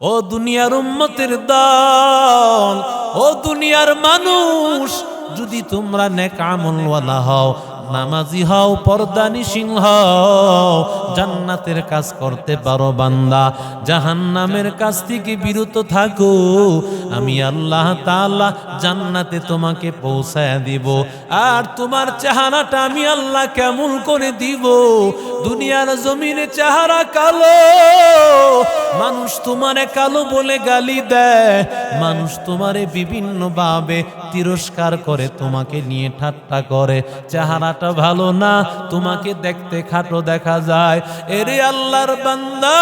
ও দুনিয়ার উম্মতের দল, ও দুনিয়ার মানুষ, যদি তোমরা নেক আমলওয়ালা হও, নামাজি হও পর্দানি সিংহ জান্নাতের কাজ করতে পারো বান্দা, জাহান্নামের কাছ থেকে বিরত থাকো, আমি আল্লাহ তাআলা জান্নাতে তোমাকে পৌঁছায় দিব, আর তোমার চেহারাটা আমি আল্লাহ কেমন করে দিব, দুনিয়ার জমিনে চেহারা কালো মানুষ তোমারে কালো বলে গালি দেয়। মানুষ তোমারে বিভিন্ন ভাবে তিরস্কার করে, তোমাকে নিয়ে ঠাট্টা করে। চেহারাটা ভালো না, তোমাকে দেখতে খাটো দেখা যায়। এরে আল্লাহর বান্দা,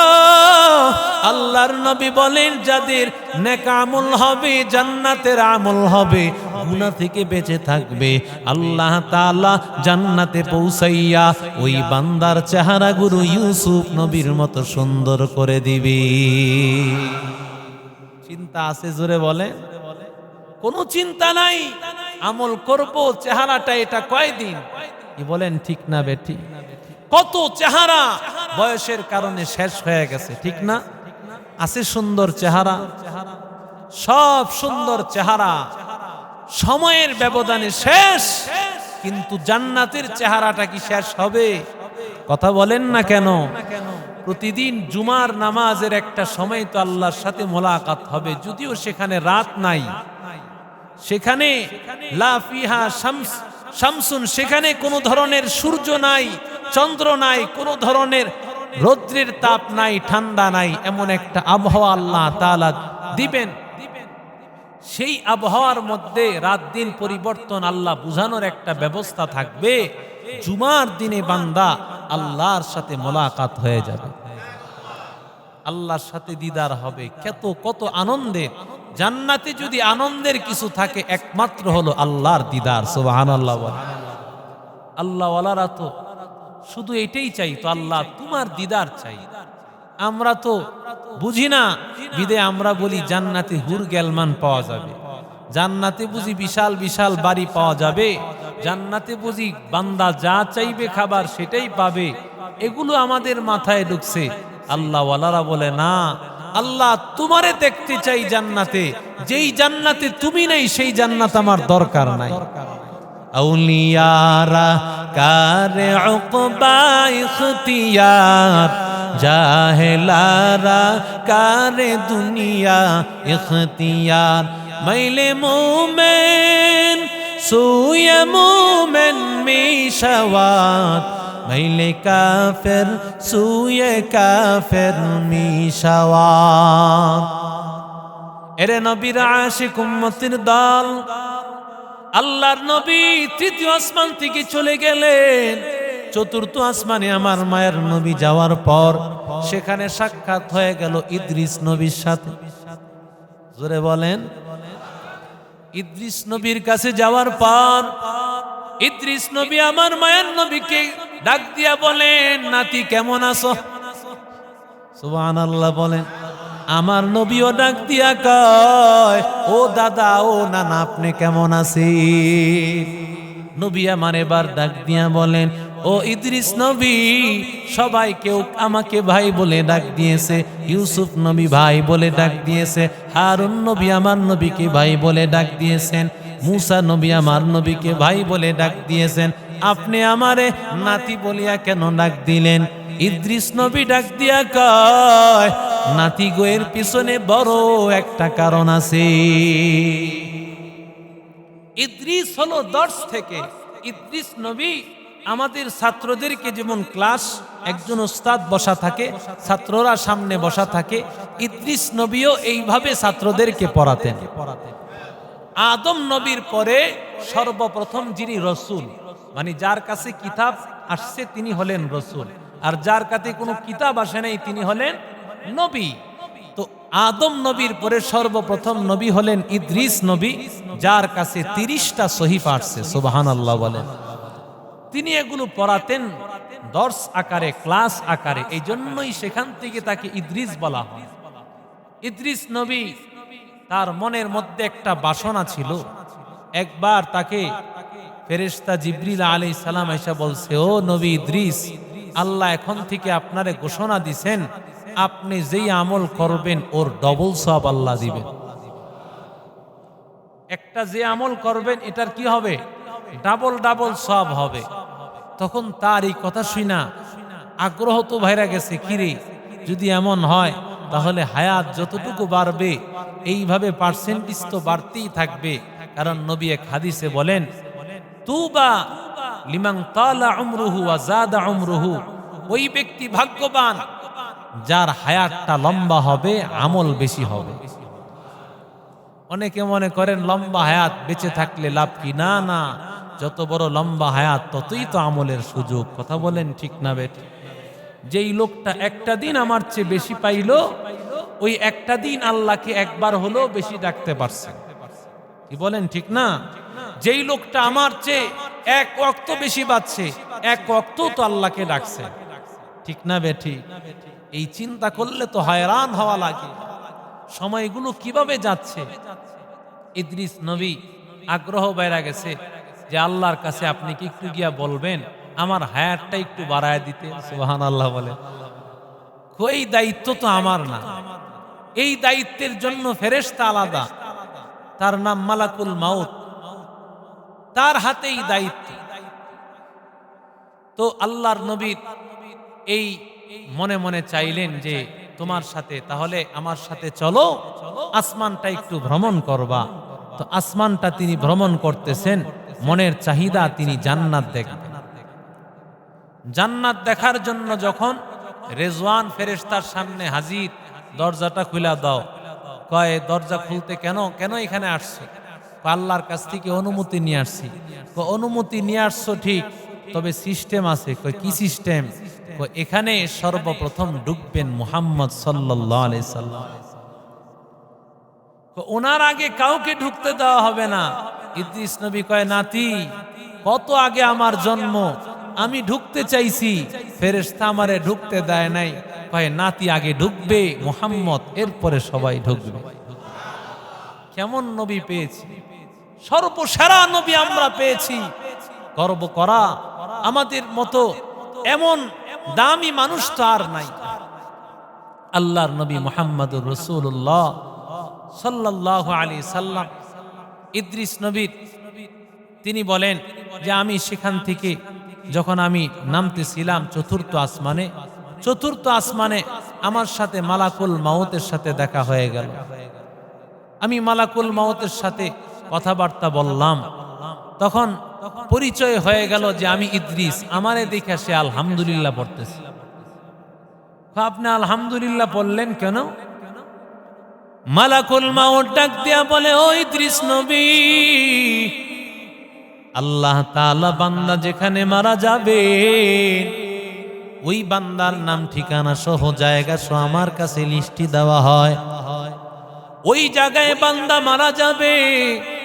আল্লাহর নবী বলেন, যাদের নেক আমল হবে, জান্নাতের আমল হবে গুনাহ থেকে বেঁচে থাকবে। আল্লাহ তালা জান্নাতে পৌঁছাইয়া ওই বান্দার চেহারা গুরু ইউসুফ নবীর মতো সুন্দর করে দিবে। চিন্তা আছে জোরে বলে কোনো চিন্তা নাই। আমল করব, চেহারাটা এটা কয়দিন? বলেন, ঠিক না বেটি কত চেহারা বয়সের কারণে শেষ হয়ে গেছে, ঠিক না? আছে সুন্দর চেহারা? সব সুন্দর চেহারা। সময়ের ব্যবধানে শেষ, কিন্তু জান্নাতের চেহারাটা কি শেষ হবে? কথা বলেন না কেন? প্রতিদিন জুমার নামাজের একটা সময় তো আল্লাহর সাথে মোলাকাত হবে, যদিও সেখানে রাত নাই। সেখানে লাফিহা শামস, শামসুন, সেখানে কোনো ধরনের সূর্য নাই, চন্দ্র নাই, কোনো ধরনের রৌদ্রের তাপ নাই, ঠান্ডা নাই, এমন একটা আবহাওয়া আল্লাহ তাআলা দিবেন। সেই আবহাওয়ার মধ্যে রাত দিন পরিবর্তন আল্লাহ বুঝানোর একটা ব্যবস্থা থাকবে। জুমার দিনে বান্দা আল্লাহর সাথে মোলাকাত হয়ে যাবে। আল্লাহর সাথে দিদার হবে। কত কত আনন্দের জান্নাতে যদি আনন্দের কিছু থাকে, একমাত্র হলো আল্লাহর দিদার সুবাহান আল্লাহ আল্লাহ ওয়ালারা তো শুধু এটাই চাই তো আল্লাহ তোমার দিদার চাই। আমরা তো বুঝি না। বিদে আমরা বলি জান্নাতে হুর গেলমান পাওয়া যাবে। জান্নাতে বুঝি বিশাল বিশাল বাড়ি পাওয়া যাবে। জান্নাতে বুঝি বান্দা যা চাইবে খাবার সেটাই পাবে। এগুলো আমাদের মাথায় ঢুকছে। আল্লাহ ওয়ালারা বলে, না, আল্লাহ তোমারে দেখতে চাই জান্নাতে। যেই জান্নাতে তুমি নেই, সেই জান্নাত আমার দরকার নাই। আউলিয়ারা কারে উকবা ইখতিয়ার। জাহেলারা কারে দুনিয়া ইখতিয়ার মাইলে মোমেন সুয়ে মোমেন মিশাওয়াত মাইলে কাফের সুয়ে কাফের মিশাওয়াত এরে নবীর আশিক উম্মতির দল আল্লাহর নবী তৃতীয় আসমান থেকে চলে গেলেন। চতুর্থ আসমানে আমার মায়ের নবী যাওয়ার পর সেখানে সাক্ষাৎ হয়ে গেল ইদ্রিস নবীর সাথে। জোরে বলেন। ইদ্রিস নবীর কাছে যাওয়ার পর ইদ্রিস নবী আমার মায়ের নবীকে ডাক দিয়া বলেন, নাতি, কেমন আছো? সুবহান আল্লাহ বলেন, আমার নবীও ডাক দিয়া কয়, ও দাদা, ও নানা, আপনি কেমন আছেন? নবী আমার এবার ডাক দিয়া বলেন ও ইদ্রিস নবী, সবাই কেউ আমাকে ভাই বলে ডাক দিয়েছে। ইউসুফ নবী ভাই বলে ডাক দিয়েছে। হারুন নবী আমার নবীকে ভাই বলে ডাক দিয়েছেন। মুসা নবী আমার নবীকে ভাই বলে ডাক দিয়েছেন। আপনি আমারে নাতি বলিয়া কেন ডাক দিলেন? ইদ্রিস নবী ডাক দিয়া কয়, নাতি গোয়ের পিছনে বড় একটা কারণ আছে। ইদ্রিস হলো দর্শ থেকে। ইদ্রিস নবী আমাদের ছাত্রদেরকে যেমন ক্লাস, একজন ওস্তাদ বসা থাকে, ছাত্ররা সামনে বসা থাকে, ইদ্রিস নবীও এইভাবে ছাত্রদেরকে পড়াতেন। আদম নবীর পরে সর্বপ্রথম যিনি রসুল মানে যার কাছে কিতাব আসছে তিনি হলেন রসুল, আর যার কাছে কোনো কিতাব আসে নাই তিনি হলেন নবী। তো আদম নবীর পরে সর্বপ্রথম নবী হলেন ইদ্রিস নবী, যার কাছে তিরিশটা সহিফা আসছে সুবাহান আল্লাহ বলেন। তিনি এগুলো পড়াতেন দর্শ আকারে, ক্লাস আকারে। এই জন্যই সেখান থেকে তাকে ইদ্রিস বলা হয়। ইদ্রিস নবী, তার মনের মধ্যে একটা বাসনা ছিল। একবার তাকে ফেরেশতা জিবরিল আলী সালাম এসে বলছে, ও নবী ইদ্রিস, আল্লাহ এখন থেকে আপনারে ঘোষণা দিছেন, আপনি যেই আমল করবেন, ওর ডবল সব আল্লাহ দিবেন। একটা যে আমল করবেন, এটার কি হবে? ডাবল ডাবল সব হবে। তখন তার এই কথা শুনা আগ্রহ তো ভাইরা গেছে কিরে যদি এমন হয়, তাহলে হায়াত যতটুকু বাড়বে, এইভাবে পার্সেন্টেজ তো বাড়তেই থাকবে। কারণ নবী এক হাদিসে বলেন, তুবা লিমাং তালা উমরুহু ওয়া জাদা উমরুহু। ওই ব্যক্তি ভাগ্যবান, যার হায়াতটা লম্বা হবে, আমল বেশি হবে। অনেকে মনে করেন, লম্বা হায়াত বেঁচে থাকলে লাভ কি? না না। যত বড় লম্বা হায়াত, ততই তো আমলের সুযোগ। কথা বলেন ঠিক না বেটি? যেই লোকটা একটা দিন আমার চেয়ে বেশি পাইলো, ওই একটা দিন আল্লাহকে একবার হলেও বেশি ডাকতে পারছে। কি বলেন ঠিক না? যেই লোকটা আমার চেয়ে এক অক্ত বেশি বাচ্ছে, এক অক্ত তো আল্লাহকে ডাকছে। ঠিক না বেঠি এই চিন্তা করলে তো হয়রান হওয়া লাগে। সময়গুলো কীভাবে যাচ্ছে? ইদ্রিস নবী আগ্রহ বেড়া গেছে। যে আল্লাহর কাছে আপনি কি একটু গিয়া বলবেন? আমার হায়ারটা একটু বাড়ায় দিতে। সুবাহান আল্লাহ বলে। কই দায়িত্ব তো আমার না। এই দায়িত্বের জন্য ফেরেশতা আলাদা। তার নাম মালাকুল মাউত। তার হাতেই দায়িত্ব। তো আল্লাহর নবীর এই মনে মনে চাইলেন যে, তোমার সাথে, তাহলে আমার সাথে চলো। আসমানটা একটু ভ্রমণ করবা। তো আসমানটা তিনি ভ্রমণ করতেছেন। মনের চাহিদা তিনি জান্নাত দেখবেন জান্নাত দেখার জন্য যখন রেজওয়ান ফেরেশতার সামনে হাজির, দরজাটা খুলে দাও। কয়, দরজা খুলতে কেন? কেন এখানে আসছো? আল্লাহর কাছ থেকে অনুমতি নিয়ে আসছি। অনুমতি নিয়ে আসছো ঠিক, তবে সিস্টেম আছে। কি সিস্টেম? এখানে সর্বপ্রথম ঢুকবেন মুহাম্মদ সাল্লাল্লাহু আলাইহি সাল্লাম। ওনার আগে কাউকে ঢুকতে দেওয়া হবে না। ইদ্রিস নবী কয়, নাতি, কত আগে আমার জন্ম? আমি ঢুকতে চাইছি। ফেরেশতা আমারে ঢুকতে দেয় নাই। কয়, নাতি আগে ঢুকবে, মোহাম্মদ, এরপরে সবাই ঢুকবে। কেমন নবী পেয়েছি। সর্বসেরা নবী আমরা পেয়েছি। গর্ব করা আমাদের মতো এমন দামি মানুষ তো আর নাই। আল্লাহর নবী মোহাম্মদুর রসুল্লাহ সাল্লাহ আলী সাল্লাম, ইদ্রিস নবীর, তিনি বলেন যে আমি সেখান থেকে যখন আমি নামতেছিলাম চতুর্থ আসমানে চতুর্থ আসমানে আমার সাথে মালাকুল মাউতের সাথে দেখা হয়ে গেল। আমি মালাকুল মাউতের সাথে কথাবার্তা বললাম। তখন পরিচয় হয়ে গেল যে আমি ইদ্রিস, আমারে দেখে সে আলহামদুলিল্লাহ পড়তেছে। আপনি আলহামদুলিল্লাহ বললেন কেন? মালাকুল মাউট ডাক দিয়া বলে, ওই তৃষ্ণবী আল্লাহ তালা বান্দা যেখানে মারা যাবে, ওই বান্দার নাম, ঠিকানা সহ জায়গা সহ আমার কাছে লিস্টি দেওয়া হয়। ওই জায়গায় বান্দা মারা যাবে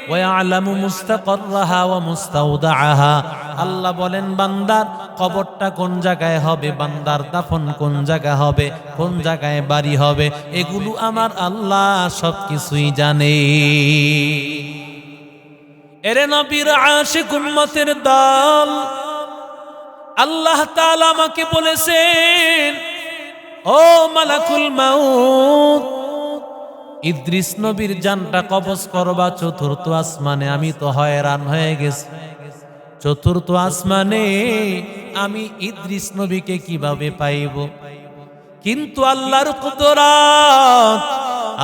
ওয়ালামু মুস্তাকররাহা ওয়া মুস্তাউদাআহা। আল্লাহ বলেন, বান্দার কবরটা কোন জায়গায় হবে? বান্দার দাফন কোন জায়গা হবে? কোন জায়গায় বাড়ি হবে? এগুলো আমার আল্লাহ সব কিছুই জানে। এরে নবীর আশিক উম্মতের দল, আল্লাহ তাআলা আমাকে বলেছেন, ও মালাকুল মাউত ইদ্রিস নবীর জানটা কবজ করবা, চতুর্থ আসমানে আমি তো হয়রান হয়ে গেছি। চতুর্থ আসমানে আমি ইদ্রিস নবীকে কীভাবে পাইব? কিন্তু আল্লাহর কুদরাত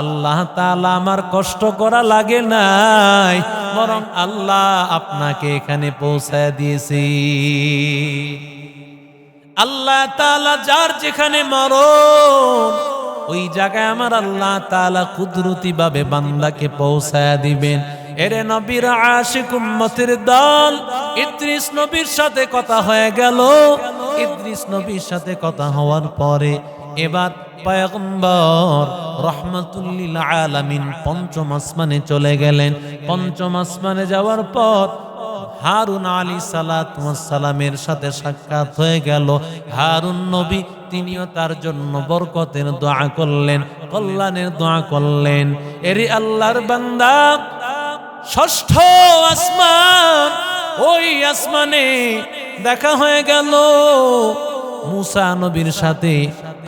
আল্লাহ তাআলা আমার কষ্ট করা লাগে নাই, বরং আল্লাহ আপনাকে এখানে পৌঁছায় দিয়েছি। আল্লাহ তাআলা যার যেখানে মরণ ওই জায়গায় আমার আল্লাহ তালা কুদরতি ভাবে বান্দাকে পৌঁছায় দিবেন। এরে নবীর আশিক উম্মতের দল, ইদ্রিস নবীর সাথে কথা হয়ে গেল। ইদ্রিস নবীর সাথে কথা হওয়ার পরে এবার পয়গম্বর রহমতুল্লিল আলামিন পঞ্চম আসমানে চলে গেলেন। পঞ্চম আসমানে যাওয়ার পর হারুন আলী সালামের সাথে সাক্ষাৎ হয়ে গেল। হারুন নবী তিনিও তার জন্য বরকতের দোয়া করলেন, কল্যাণের দোয়া করলেন। এরি আল্লাহর বান্দা, ষষ্ঠ আসমান, ওই আসমানে দেখা হয়ে গেল। মুসা নবীর সাথে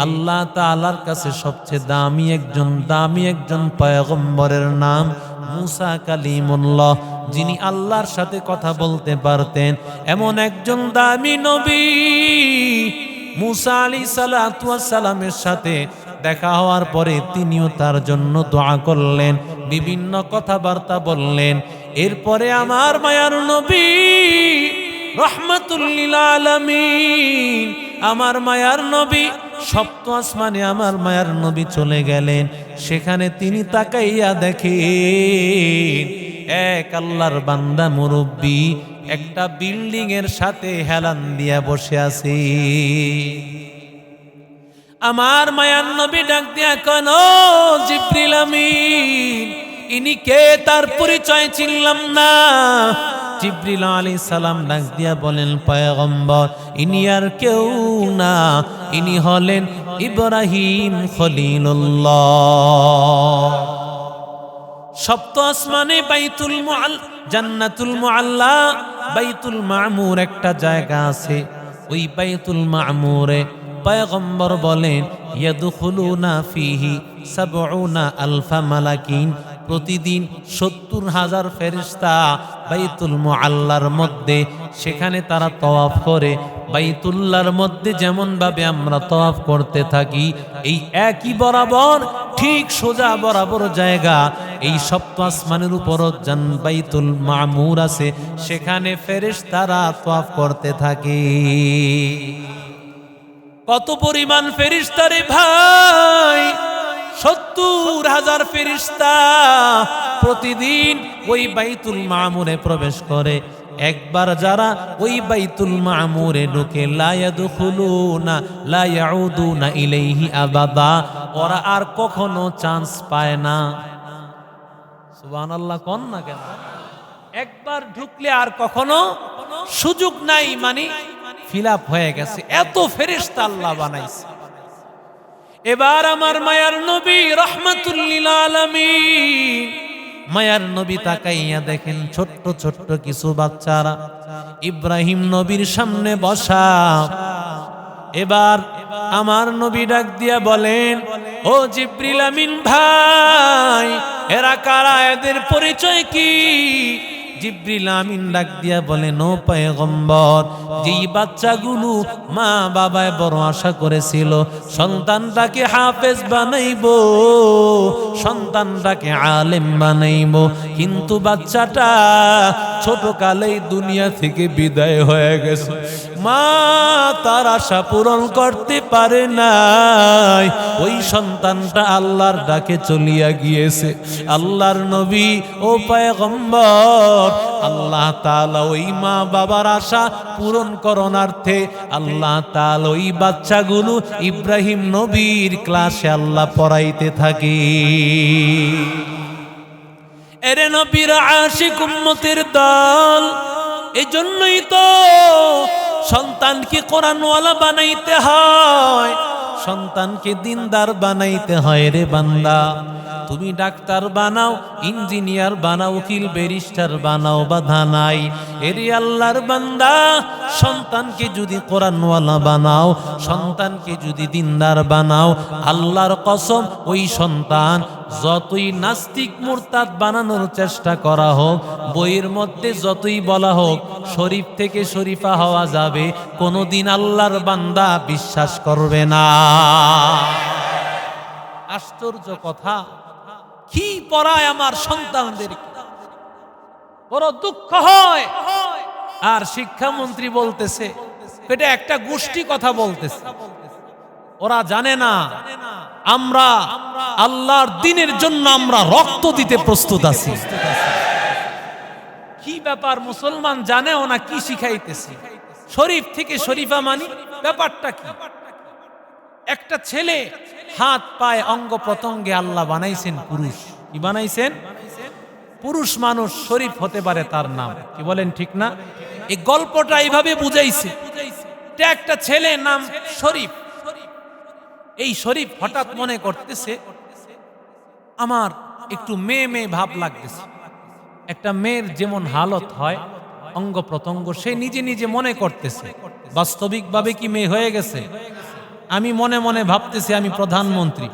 আল্লাহ তাআলার কাছে সবচেয়ে দামি একজন দামি একজন পয়গম্বরের নাম মুসা কালিমুল্লাহ, যিনি আল্লাহর সাথে কথা বলতে পারতেন। এমন একজন দামি নবী মুসা আলী সালামের সাথে দেখা হওয়ার পরে তিনিও তার জন্য দোয়া করলেন, বিভিন্ন কথাবার্তা বললেন। এরপরে আমার মায়ার নবী রহমাতুল্লিল আলামিন আমার মায়ার নবী, সপ্ত আসমানে আমার মায়ার নবী চলে গেলেন। সেখানে তিনি তাকাইয়া দেখেন, এক আল্লাহর বান্দা মুরব্বী একটা বিল্ডিং এর সাথে হেলান দিয়া বসে আছি। আমার মায়ার নবী ডাক দিয়া কেন জিব্রিল আমিন। ইনি কে তার পরিচয় চিনলাম না। জিব্রিল আলী সালাম ডাক দিয়া বলেন, পয়গম্বর, ইনি আর কেউ না। ইনি হলেন ইব্রাহিম খলিলুল্লাহ। সপ্ত আসমানে বাইতুল মুআল, জান্নাতুল মুআল্লা, বাইতুল মামুর একটা জায়গা আছে। ওই বাইতুল মামুরে পয়গম্বর বলেন, ইয়াদখুলুনা ফিহি সাবউনা আলফা মালাকিন। প্রতিদিন সত্তর হাজার ফেরিস্তা বাইতুল মুআল্লার মধ্যে, সেখানে তারা তওয়াফ করে। বাইতুল্লার মধ্যে যেমন ভাবে আমরা তওয়াফ করতে থাকি, এই একই বরাবর ঠিক সোজা বরাবর জায়গা। এই সপ্ত আসমানের উপর জান বাইতুল মামুর আছে। সেখানে ফেরেশতারা তওয়াফ করতে থাকে। কত পরিমাণ ফেরিস্তা রে ভাই? সত্তর হাজার ফেরিস্তা প্রতিদিন ওই বাইতুল মামুরে প্রবেশ করে। একবার যারা ওই বাইতুল মামুরে ঢুকে লায়াদুখুলুনা লায়াউদুনা ইলাইহি আবাদা, ওরা আর কখনো চান্স পায় না। সুবহানাল্লাহ, কোন না কেন? একবার ঢুকলে আর কখনো সুযোগ নাই মানে ফিল হয়ে গেছে। এত ফেরেশতা আল্লাহ বানাইছে। এবার আমার মায়ার নবী রহমাতুল্লিল আলামিন মায়ার নবী তাকাইয়া দেখেন ছোট্ট ছোট্ট কিছু বাচ্চারা। ইব্রাহিম নবীর সামনে বসা। এবার আমার নবী ডাক দিয়া বলেন, ও জিব্রিল আমিন ভাই, এরা কারা? এদের পরিচয় কি? জিব্রিল আমিন ডাক দিয়া বলে, নো পায়গম্বর, যেই বাচ্চাগুলো মা বাবায় বড় আশা করেছিল, সন্তানটাকে হাফেজ বানাইবো, সন্তানটাকে আলেম বানাইব, কিন্তু বাচ্চাটা ছোট কালেই দুনিয়া থেকে বিদায় হয়ে গেছে। মা তার আশা পূরণ করতে পারে নাই। ওই সন্তানটা আল্লাহর ডাকে চলিয়া গিয়েছে। আল্লাহর নবী ও পয়গম্বর, আল্লাহ তাআলা ওই মা বাবার আশা পূরণ করণার্থে আল্লাহ তাআলা ওই বাচ্চাগুলো ইব্রাহিম নবীর ক্লাসে আল্লাহ পড়াইতে থাকে। এরে নবীর আশিক উম্মতের দল, এজন্যই তো সন্তানকে কোরআনওয়ালা বানাইতে হয়। সন্তানকে দিনদার বানাইতে হয় রে বান্দা। তুমি ডাক্তার বানাও, ইঞ্জিনিয়ার বানাও, উকিল, ব্যারিস্টার বানাও, বাধা নাই। এরে আল্লাহর বান্দা, সন্তানকে যদি কোরআনওয়ালা বানাও, সন্তানকে যদি দিনদার বানাও, আল্লাহর কসম, ওই সন্তান যতই নাস্তিক মুরতাদ বানানোর চেষ্টা করা হোক, বইয়ের মধ্যে যতই বলা হোক, শরীফ থেকে শরীফা হওয়া যাবে, কোনোদিন আল্লাহর বান্দা বিশ্বাস করবে না। আশ্চর্য কথা, কি পড়ায় আমার সন্তানদের? বড় দুঃখ হয়। আর শিক্ষামন্ত্রী বলতেছে এটা একটা গোষ্ঠী কথা বলতেছে। ওরা জানে না, আমরা আল্লাহর দিনের জন্য আমরা রক্ত দিতে প্রস্তুত আছি। কি ব্যাপার, মুসলমান জানেও না কি শিখাইতেছে? শরীফ থেকে শরীফা মানি, ব্যাপারটা কি? একটা ছেলে হাত পায়ে অঙ্গ প্রত্যঙ্গে আল্লাহ বানাইছেন পুরুষ। কি বানাইছেন? পুরুষ মানুষ শরীফ হতে পারে তার নাম। কি বলেন ঠিক না? এই গল্পটা এইভাবে বুঝাইছে একটা ছেলে নাম শরীফ। এই শরীফ হঠাৎ মনে করতেছে আমার একটু মেয়ে মেয়ে ভাব লাগতেছে। একটা মেয়ের যেমন হালত হয়, অঙ্গ প্রত্যঙ্গ সে নিজে নিজে মনে করতেছে, বাস্তবিকভাবে কি মেয়ে হয়ে গেছে? আমি মনে মনে ভাবতেছি আমি প্রধানমন্ত্রী।